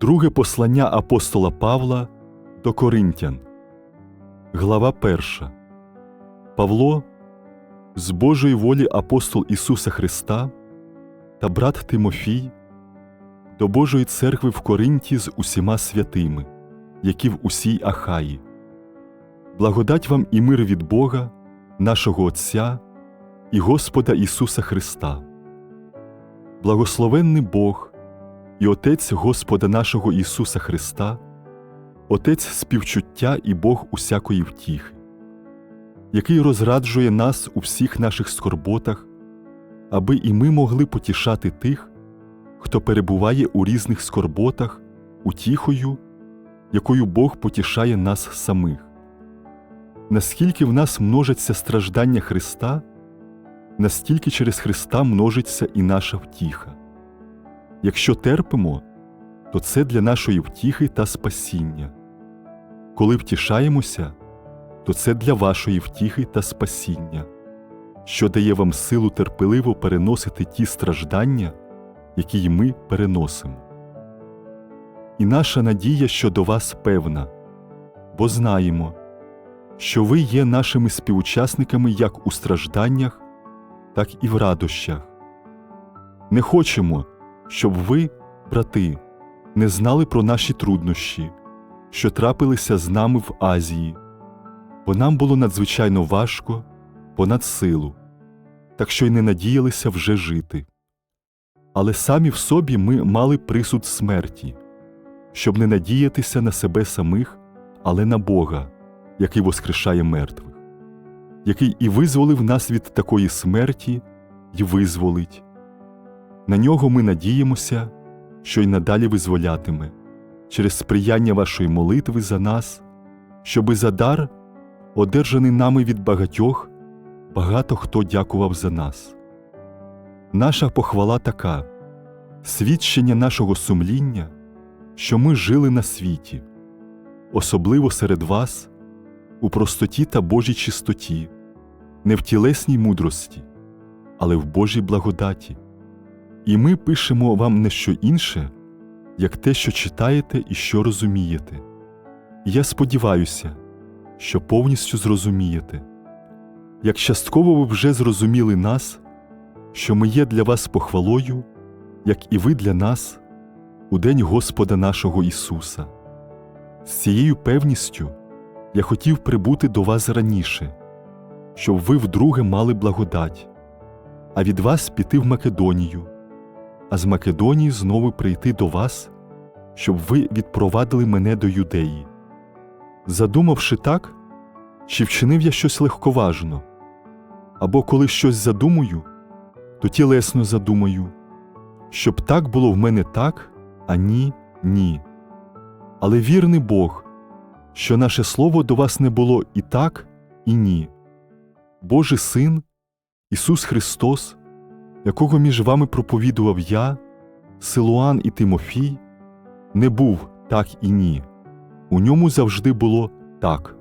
Друге послання апостола Павла до Коринтян, Глава 1. Павло, з Божої волі апостол Ісуса Христа та брат Тимофій, до Божої церкви в Коринті з усіма святими, які в усій Ахаї. Благодать вам і мир від Бога, нашого Отця і Господа Ісуса Христа. Благословенний Бог і Отець Господа нашого Ісуса Христа, Отець співчуття і Бог усякої втіхи, який розраджує нас у всіх наших скорботах, аби і ми могли потішати тих, хто перебуває у різних скорботах, утіхою, якою Бог потішає нас самих. Наскільки в нас множаться страждання Христа, настільки через Христа множиться і наша втіха. Якщо терпимо, то це для нашої втіхи та спасіння. Коли втішаємося, то це для вашої втіхи та спасіння, що дає вам силу терпеливо переносити ті страждання, які й ми переносимо. І наша надія щодо вас певна, бо знаємо, що ви є нашими співучасниками як у стражданнях, так і в радощах. Не хочемо, щоб ви, брати, не знали про наші труднощі, що трапилися з нами в Азії, бо нам було надзвичайно важко, понад силу, так що й не надіялися вже жити. Але самі в собі ми мали присуд смерті, щоб не надіятися на себе самих, але на Бога, який воскрешає мертвих, який і визволив нас від такої смерті, і визволить. На нього ми надіємося, що й надалі визволятиме через сприяння вашої молитви за нас, щоби за дар, одержаний нами від багатьох, багато хто дякував за нас. Наша похвала така свідчення нашого сумління, що ми жили на світі, особливо серед вас, у простоті та Божій чистоті, не в тілесній мудрості, але в Божій благодаті. І ми пишемо вам не що інше, як те, що читаєте і що розумієте. І я сподіваюся, що повністю зрозумієте. Як частково ви вже зрозуміли нас, що ми є для вас похвалою, як і ви для нас, у день Господа нашого Ісуса. З цією певністю я хотів прибути до вас раніше, щоб ви вдруге мали благодать, а від вас піти в Македонію а з Македонії знову прийти до вас, щоб ви відпровадили мене до юдеї. Задумавши так, чи вчинив я щось легковажно, або коли щось задумаю, то тілесно задумаю, щоб так було в мене так, а ні, ні. Але вірний Бог, що наше слово до вас не було і так, і ні. Божий Син, Ісус Христос якого між вами проповідував я, Силуан і Тимофій, не був так і ні, у ньому завжди було так.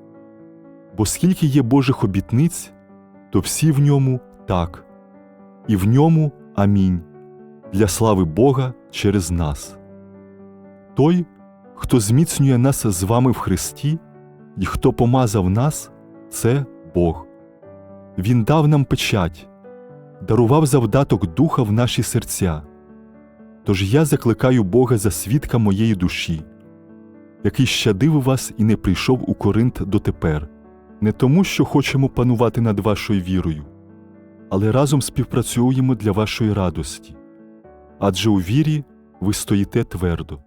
Бо скільки є Божих обітниць, то всі в ньому так, і в ньому амінь, для слави Бога через нас. Той, хто зміцнює нас з вами в Христі, і хто помазав нас, це Бог. Він дав нам печать дарував завдаток духа в наші серця. Тож я закликаю Бога за свідка моєї душі, який щадив вас і не прийшов у Коринт дотепер, не тому, що хочемо панувати над вашою вірою, але разом співпрацюємо для вашої радості. Адже у вірі ви стоїте твердо.